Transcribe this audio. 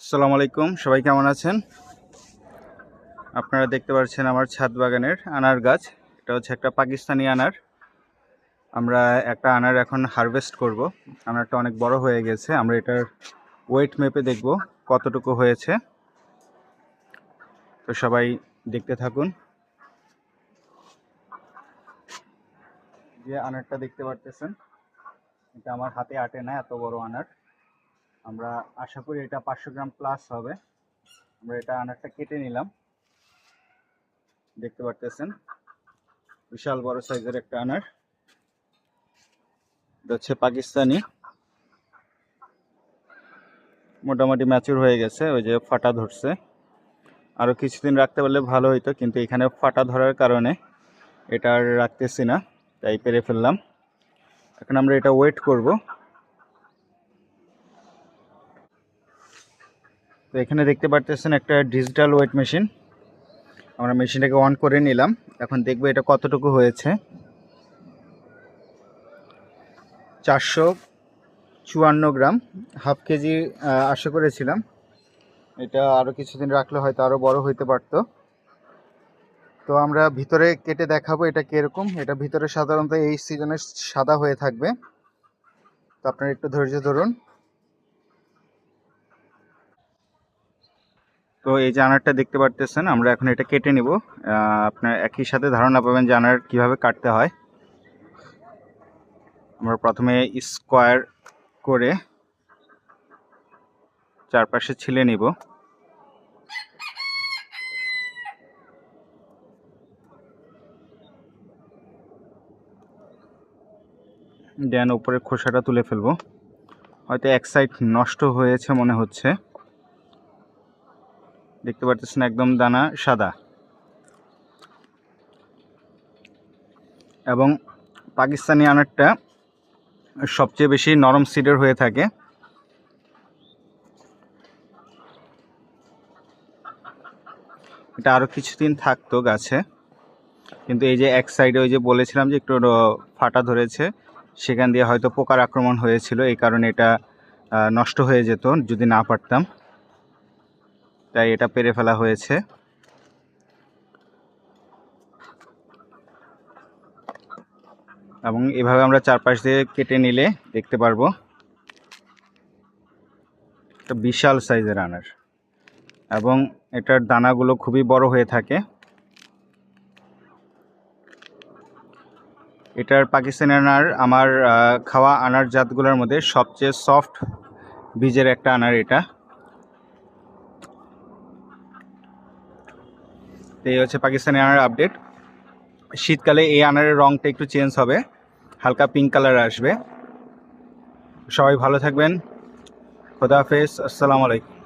আসসালামু আলাইকুম, সবাই কেমন আছেন? আপনারা দেখতে পাচ্ছেন আমার ছাদ বাগানের আনার গাছ। এটা হচ্ছে একটা পাকিস্তানি আনার। আমরা একটা আনার এখন হারভেস্ট করব। আনারটা অনেক বড় হয়ে গেছে। আমরা এটার ওয়েট মেপে দেখব কতটুকু হয়েছে। তো সবাই দেখতে থাকুন। যে আনারটা দেখতে পারতেছেন, এটা আমার হাতে আটে না, এত বড় আনার। আমরা আশা করি এটা পাঁচশো গ্রাম প্লাস হবে। আমরা এটা আনারটা কেটে নিলাম। দেখতে পারতেছেন, বিশাল বড় সাইজের একটা আনার। এটা হচ্ছে পাকিস্তানি। মোটামুটি ম্যাচুর হয়ে গেছে, ওই যে ফাটা ধরছে। আরও কিছুদিন রাখতে পারলে ভালো হইতো, কিন্তু এখানে ফাটা ধরার কারণে এটা আর রাখতেছি না। তাই পেরে ফেললাম। এখন আমরা এটা ওয়েট করব। তো এখানে দেখতে পারতেছেন একটা ডিজিটাল ওয়েট মেশিন। আমরা মেশিনটাকে অন করে নিলাম। এখন দেখব এটা কতটুকু হয়েছে। চারশো চুয়ান্ন গ্রাম। হাফ কেজি আশা করেছিলাম। এটা আরও কিছুদিন রাখলে হয়তো আরও বড় হইতে পারতো। তো আমরা ভিতরে কেটে দেখাবো এটা কীরকম। এটা ভিতরে সাধারণত এই সিজনে সাদা হয়ে থাকবে। তো আপনারা একটু ধৈর্য ধরুন। তো এই জানারটা দেখতে পারতেছেন, আমরা এখন এটা কেটে নিব। আপনার একই সাথে ধারণা পাবেন জানার কীভাবে কাটতে হয়। আমরা প্রথমে স্কোয়ার করে চারপাশে ছিলে নিব। দেন উপরের খোসাটা তুলে ফেলব। হয়তো এক সাইড নষ্ট হয়েছে মনে হচ্ছে। দেখতে পারতেছেন একদম দানা সাদা। এবং পাকিস্তানি আনারটা সবচেয়ে বেশি নরম সিডের হয়ে থাকে। এটা আরও কিছুদিন থাকতো গাছে। কিন্তু এই যে এক সাইডে ওই যে বলেছিলাম যে একটু ফাটা ধরেছে। সেখান দিয়ে হয়তো পোকার আক্রমণ হয়েছিল, এই কারণে এটা নষ্ট হয়ে যেত, যদি না পারতাম। তাই এটা পেরে ফেলা হয়েছে। এবং এভাবে আমরা চারপাশ দিয়ে কেটে নিলে দেখতে পারব। একটা বিশাল সাইজের আনার। এবং এটার দানাগুলো খুবই বড় হয়ে থাকে। এটার পাকিস্তানি আনার, আমার খাওয়া আনার জাতগুলোর মধ্যে সবচেয়ে সফট বীজের একটা আনার এটা। এই হচ্ছে পাকিস্তানি আনার আপডেট শীতকালে এই আনারের রঙটা একটু চেঞ্জ হবে, হালকা পিঙ্ক কালার আসবে। সবাই ভালো থাকবেন। খোদা হাফেজ, আসসালামু আলাইকুম।